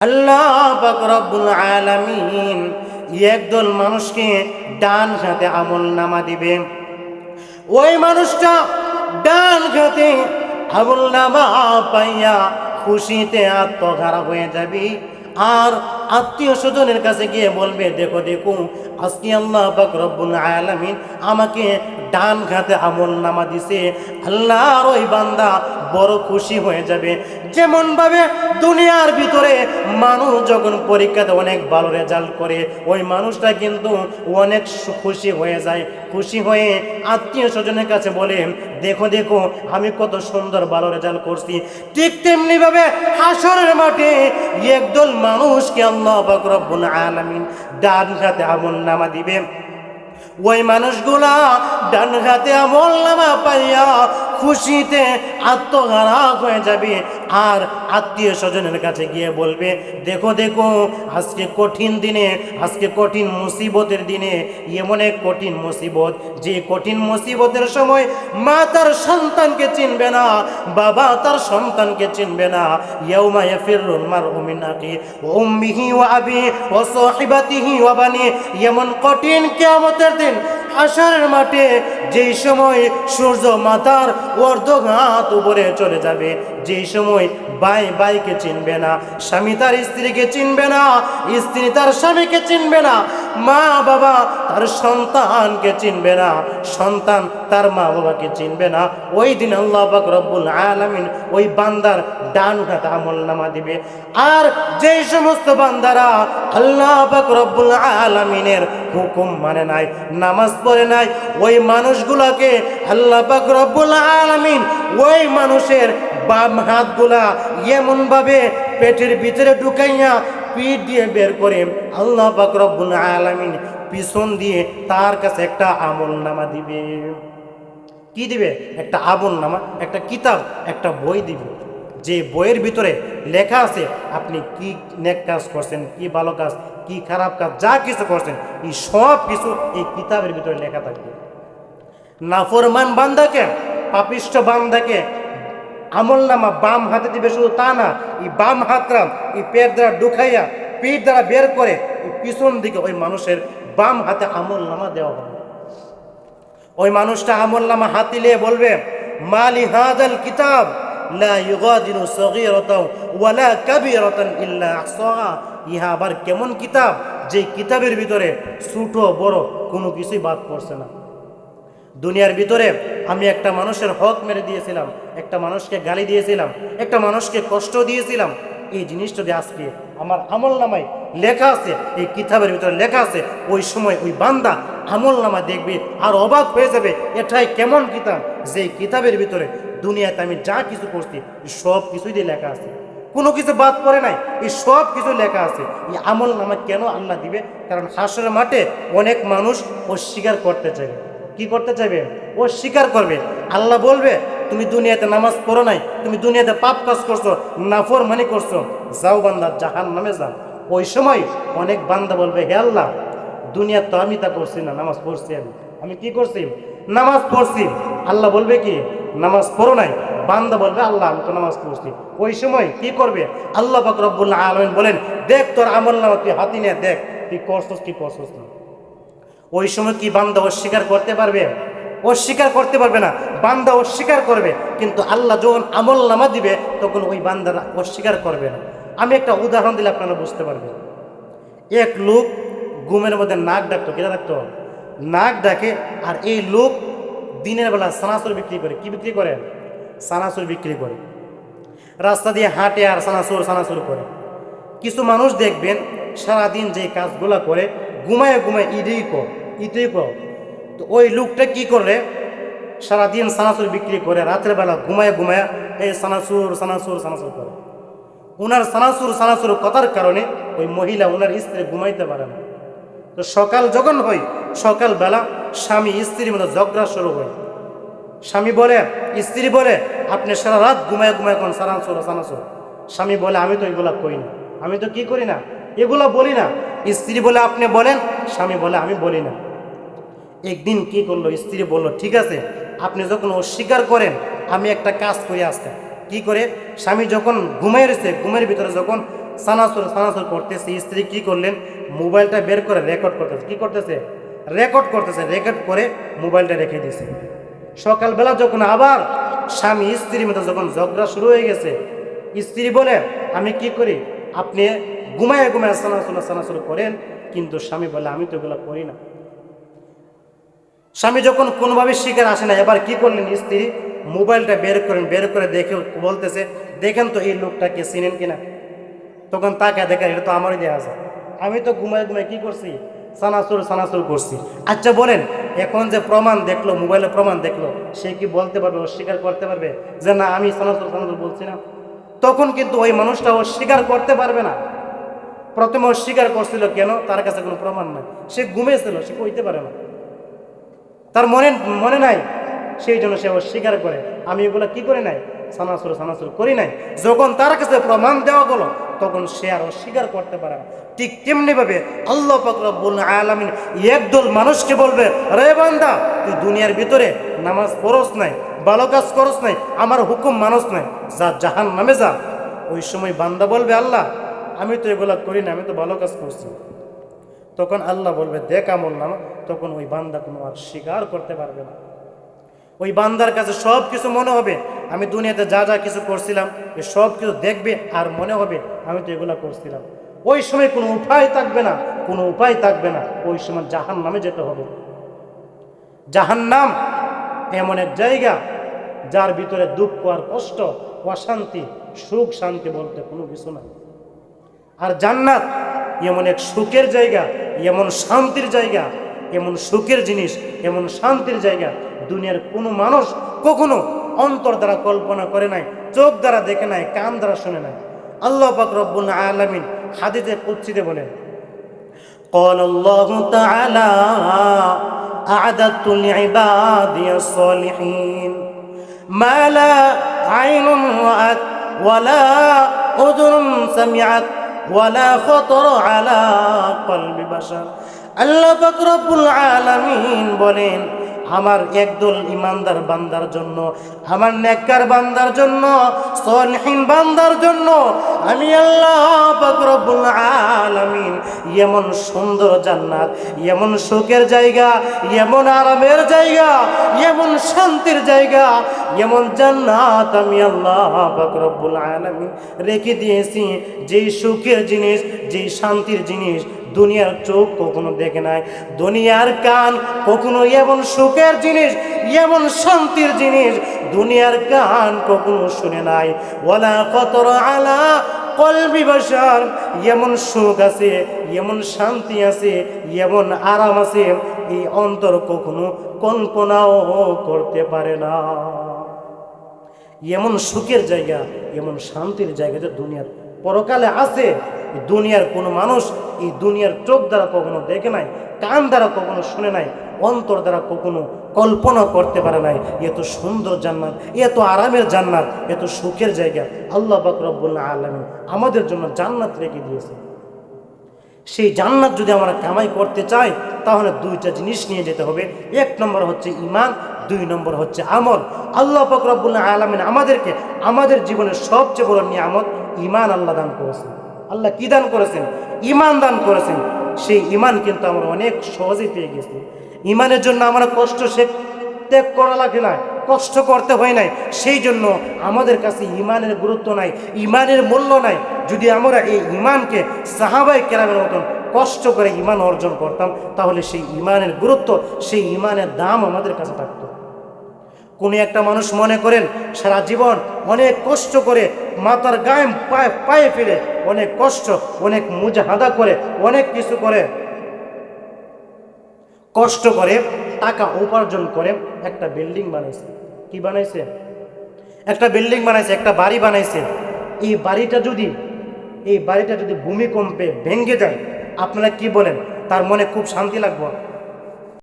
আল্লাহ রব্বুল আলামিন একদল মানুষকে ডান হাতে আমল নামা দিবে। ওই মানুষটা ডান হাতে আমল নামা পাইয়া খুশিতে আত্মঘারা হয়ে যাবে। আর আত্মীয় স্বজনের কাছে গিয়ে বলবে, দেখো দেখো, আজকে আল্লাহ পাক আলামিন আমাকে ডান হাতে আমল নামা দিছে। আল্লাহর ওই বান্দা বড় খুশি হয়ে যাবে। যেমন ভাবে দুনিয়ার ভিতরে মানুষ যখন পরীক্ষাতে অনেক ভালো রেজাল্ট করে, ওই মানুষটা কিন্তু অনেক খুশি হয়ে যায়। খুশি হয়ে আত্মীয় স্বজনের কাছে বলে, দেখো দেখো, আমি কত সুন্দর ভালো রেজাল্ট করছি। ঠিক তেমনি ভাবে হাসরের মাঠে একদল মানুষকে আল্লাহ আলামিন ডান হাতে আমল নামা দিবে। ওই মানুষগুলা ডান হাতে আমল নামা পাইয়া খুশিতে আত্মহারা হয়ে যাবে। আর আত্মীয় স্বজনের কাছে গিয়ে বলবে, দেখো দেখো, আজকে কঠিন দিনে, আজকে কঠিন মুসিবতের দিনে, এমন এক কঠিন মুসিবত, যে কঠিন মুসিবতের সময় মা তার সন্তানকে চিনবে না, বাবা তার সন্তানকে চিনবে না। ইয়াউমা ইয়াফিরুল মারউ মিন ওয়া উম্মিহি আবি ওয়া সাহিবাতিহি ওয়া এমন কঠিন কিয়ামতের দিন হাসরের মাঠে যেই সময় সূর্য মাথার অর্ধঘাত উপরে চলে যাবে, যেই সময় ভাই ভাইকে চিনবে না, স্বামী তার স্ত্রীকে চিনবে না, স্ত্রী তার স্বামীকে চিনবে না, মা বাবা তার সন্তানকে চিনবে না, সন্তান তার মা বাবাকে চিনবে না। ওই দিন আল্লাহ পাক রব্বুল আলামিন ওই বান্দার ডান হাতে আমল নামা দিবে। আর যেই সমস্ত বান্দারা আল্লাহ পাক রব্বুল আলামিনের হুকুম মানে নাই, নামাজ পড়ে নাই। ওই মানুষগুলাকে আল্লাহ পাক রব্বুল আলামিন ওই মানুষের বাম হাতগুলা এমন ভাবে পেটের ভিতরে ঢুকাইয়া পিঠ দিয়ে বের করে আল্লাহ পাক রব্বুল আলামিন পিছন দিয়ে তার কাছে একটা আমল নামা দিবে। কি দিবে? একটা আমল নামা, একটা কিতাব, একটা বই দিবে। যে বইয়ের ভিতরে লেখা আছে, আপনি কি নেক কাজ করছেন, কি ভালো কাজ কি খারাপ কাজ, যা কিছু করছেন, এই সব কিছু এই কিতাবের ভিতরে লেখা থাকবে। নাফরমান বান্দাকে, পাপিষ্ট বান্দাকে আমল নামা বাম হাতে দিবে শুধু তা না, এই বাম হাতরা, এই পেট দ্বারা ঢুকাইয়া, পিঠ দ্বারা বের করে, এই পিছন দিকে ওই মানুষের বাম হাতে আমল নামা দেওয়া হবে। ওই মানুষটা আমল নামা হাতিলে বলবে, মালি হাদাল কিতাব লা ইউগাদিরু সগীরাতাও ওয়ালা কাবীরাতান ইল্লা আহসাহা ইহা আবার কেমন কিতাব? যে কিতাবের ভিতরে ছোট, বড় কোনো কিছুই বাদ পড়ছে না। দুনিয়ার ভিতরে আমি একটা মানুষের হক মেরে দিয়েছিলাম, একটা মানুষকে গালি দিয়েছিলাম, একটা মানুষকে কষ্ট দিয়েছিলাম। এই জিনিসটা যদি আজকে আমার আমল নামায় লেখা আছে, এই কিতাবের ভিতরে লেখা আছে, ওই সময় ওই বান্দা আমল নামা দেখবে আর অবাক হয়ে যাবে, এটাই কেমন কিতাব? যে কিতাবের ভিতরে দুনিয়াতে আমি যা কিছু করছি সব কিছুই দিয়ে লেখা আছে। কোনো কিছু বাদ পড়ে নাই, এই সব কিছু লেখা আছে। এই আমল নামা কেন আল্লাহ দিবে? কারণ হাসরের মাঠে অনেক মানুষ অস্বীকার করতে চাইবে। কি করতে চাইবে? ও স্বীকার করবে। আল্লাহ বলবে, তুমি দুনিয়াতে নামাজ পড়ো নাই, তুমি দুনিয়াতে পাপ কাজ করছ নাফর মানি করছ। যাও বান্দা জাহান নামে যাও। ওই সময় অনেক বান্দা বলবে, হে আল্লাহ দুনিয়া তো আমি তা করছি না, নামাজ পড়ছি আমি। আমি কি করছি? নামাজ পড়ছি। আল্লাহ বলবে কি নামাজ পড়ো নাই। বান্দা বলবে, আল্লাহ, আমি তো নামাজ পড়ছি। ওই সময় কি করবে? আল্লাহ পাক রব্বুল্লাহ আলমিন বলেন, দেখ তোর আমল নামা, তুই হাতি নিয়ে দেখ, তুই করছস কি করছস না। ওই সময় কি বান্দা অস্বীকার করতে পারবে? অস্বীকার করতে পারবে না। বান্দা অস্বীকার করবে, কিন্তু আল্লাহ যখন আমল নামা দিবে, তখন ওই বান্দারা অস্বীকার করবে না। আমি একটা উদাহরণ দিলে আপনারা বুঝতে পারবেন। এক লোক ঘুমের মধ্যে নাক ডাকতো, কেটা ডাকতো নাক ডাকে, আর এই লোক দিনের বেলা সানাসুর বিক্রি করে। কি বিক্রি করে? সানাসুর বিক্রি করে। রাস্তা দিয়ে হাঁটে আর সানাসুর সানাসুর করে। কিছু মানুষ দেখবেন সারাদিন যে কাজগুলা করে, ঘুমায় ঘুমায় ইডেই কর, ইটেই কর। তো ওই লোকটা কি করে সারাদিন সানাসুর বিক্রি করে, রাতের বেলা ঘুমায় ঘুমায় এই সানাসুর সানাসুর সানাসুর করে। ওনার সানাসুর সানাসুর কথার কারণে ওই মহিলা ওনার স্ত্রী ঘুমাইতে পারে না। তো সকাল যখন হয়, সকালবেলা স্বামী স্ত্রীর মধ্যে ঝগড়া শুরু হয় স্বামী বলে, স্ত্রী বলে, আপনি সারা রাত ঘুমায় ঘুমায় কোন সানাসুর সানাসুর স্বামী বলে, আমি তো এগুলা করি না। আমি তো কি করি না? এগুলা বলি না। স্ত্রী বলে, আপনি বলেন? স্বামী বলে, আমি বলি না। একদিন কি করল? স্ত্রী বলল, ঠিক আছে, আপনি যখন অস্বীকার করেন, আমি একটা কাজ করে আজকে। কি করে? স্বামী যখন ঘুমাই রয়েছে, ঘুমের ভিতরে যখন সানাসুর সানাসুর করতেছে, স্ত্রী কি করলেন? মোবাইলটা বের করে রেকর্ড করতেছে। কি করতেছে? রেকর্ড করতেছে রেকর্ড করে মোবাইলটা রেখে দিয়েছে। সকালবেলা যখন আবার স্বামী, স্ত্রীর মধ্যে যখন ঝগড়া শুরু হয়ে গেছে, স্ত্রী বলে, আমি কি করি? আপনি ঘুমায় ঘুমায় সানাসুল সানাসুল করেন, কিন্তু স্বামী বলে, আমি তো এগুলো করি না। স্বামী যখন কোনোভাবে শিকার আসে না, এবার কি করলেন স্ত্রী? মোবাইলটা বের করেন, বের করে দেখে বলতেছে, দেখেন তো এই লোকটাকে চিনেন কিনা? তখন তাকে দেখেন এটা তো আমারই দেওয়া আছে। আমি তো ঘুমায় ঘুমায় কি করছি? সানাসুর সানাসুর করছি। আচ্ছা বলেন, এখন যে প্রমাণ দেখল, মোবাইলে প্রমাণ দেখল, সে কি বলতে পারবে, অস্বীকার করতে পারবে? যে না, আমি সানাসুর সানাসুর বলছি না। তখন কিন্তু ওই মানুষটা অস্বীকার করতে পারবে না। প্রথমে অস্বীকার করছিল কেন? তার কাছে কোনো প্রমাণ নাই। সে ঘুমিয়েছিল সে কইতে পারে না। তার মনে মনে নাই। সেই জন্য সে অস্বীকার করে। আমি এগুলো কি করে নাই? সানাসুর সানাসুর করি নাই। যখন তার কাছে প্রমাণ দেওয়া গেল তখন সে আর অস্বীকার করতে পারে না। ঠিক তেমনি ভাবে আল্লাহ ফকরবুল আলমিন একদল মানুষকে বলবে, রে বান্দা, তুই দুনিয়ার ভিতরে নামাজ পড়স নাই, ভালো কাজ করস নাই, আমার হুকুম মানুষ নাই, যা জাহান নামে যা। ওই সময় বান্দা বলবে, আল্লাহ, আমি তো এগুলা করি না, আমি তো ভালো কাজ করছি। তখন আল্লাহ বলবে, দেখ নামা। তখন ওই বান্দা কোনো আর স্বীকার করতে পারবে না। ওই বান্দার কাছে সব কিছু মনে হবে আমি দুনিয়াতে যা যা কিছু করছিলাম সব কিছু দেখবে আর মনে হবে আমি তো এগুলা করছিলাম। ওই সময় কোনো উপায় থাকবে না, কোনো উপায় থাকবে না, ওই সময় জাহান নামে যেতে হবে। জাহান নাম এমন এক জায়গা যার ভিতরে দুঃখ আর কষ্ট, অশান্তি, সুখ, শান্তি বলতে কোনো কিছু নাই। আর জান্নাত এমন এক সুখের জায়গা, এমন শান্তির জায়গা, এমন সুখের জিনিস, এমন শান্তির জায়গা, দুনিয়ার কোনো মানুষ কখনো অন্তর দ্বারা কল্পনা করে নাই চোখ দ্বারা দেখে নাই কান দ্বারা শুনে নাই আল্লাহ পাক রব্বুল আলামিন হাদিসে কুদসিতে বলেন قال الله تعالى أعددت لعبادي الصالحين ما لا عين رأت ولا أذن سمعت ولا خطر على قلب بشر আল্লাহ পাক রব্বুল আলামিন বলেন আমার একদল ইমানদার বান্দার জন্য, আমার নেককার বান্দার জন্য, সলহীন বান্দার জন্য আমি আল্লাহ রব্বুল আলামিন এমন সুন্দর জান্নাত, এমন সুখের জায়গা, এমন আরামের জায়গা, এমন শান্তির জায়গা, এমন জান্নাত আমি আল্লাহ রব্বুল আলামিন রেখে দিয়েছি। যেই সুখের জিনিস, যেই শান্তির জিনিস দুনিয়ার চোখ কখনো দেখে নাই, দুনিয়ার কান কখনো এমন সুখের জিনিস, এমন শান্তির জিনিস, দুনিয়ার কান কখনো শুনে নাই। ওলা কতর আলা কলবি বাসার এমন সুখ আছে, এমন শান্তি আছে, এমন আরাম আছে, এই অন্তর কখনো কল্পনাও করতে পারে না। এমন সুখের জায়গা, এমন শান্তির জায়গা যে দুনিয়ার পরকালে আছে দুনিয়ার কোনো মানুষ এই দুনিয়ার চোখ দ্বারা কখনো দেখে নাই, কান দ্বারা কখনো শুনে নাই, অন্তর দ্বারা কখনো কল্পনা করতে পারে নাই। এত সুন্দর জান্নাত এত আরামের জান্নাত এত সুখের জায়গা। আল্লাহ বাকরবুল্লাহ আলমী আমাদের জন্য জান্নাত রেখে দিয়েছে। সেই জান্নাত যদি আমরা কামাই করতে চাই, তাহলে দুইটা জিনিস নিয়ে যেতে হবে। এক নম্বর হচ্ছে ইমান দুই নম্বর হচ্ছে আমল। আল্লাহ ফকরাবুল্লাহ আলমিন আমাদেরকে আমাদের জীবনের সবচেয়ে বড় নিয়ামত ইমান আল্লাহ দান করেছেন। আল্লাহ কি দান করেছেন? ইমান দান করেছেন। সেই ইমান কিন্তু আমরা অনেক সহজেই পেয়ে গেছি। ইমানের জন্য আমরা কষ্ট সে ত্যাগ করা লাগে না, কষ্ট করতে হয় নাই। সেই জন্য আমাদের কাছে ইমানের গুরুত্ব নাই ইমানের মূল্য নাই। যদি আমরা এই ইমানকে সাহাবাই কেরামের মতন কষ্ট করে ইমান অর্জন করতাম, তাহলে সেই ইমানের গুরুত্ব, সেই ইমানের দাম আমাদের কাছে থাকতো। কোনো একটা মানুষ মনে করেন, সারা জীবন অনেক কষ্ট করে মাতার গায়ে পায়ে পায়ে ফেলে, অনেক কষ্ট, অনেক মুজাহাদা করে, অনেক কিছু করে, কষ্ট করে, টাকা উপার্জন করে একটা বিল্ডিং বানাইছে। কি বানাইছে? একটা বিল্ডিং বানাইছে, একটা বাড়ি বানাইছে। এই বাড়িটা যদি, এই বাড়িটা যদি ভূমিকম্পে ভেঙে যায়, আপনারা কি বলেন? তার মনে খুব শান্তি লাগবে।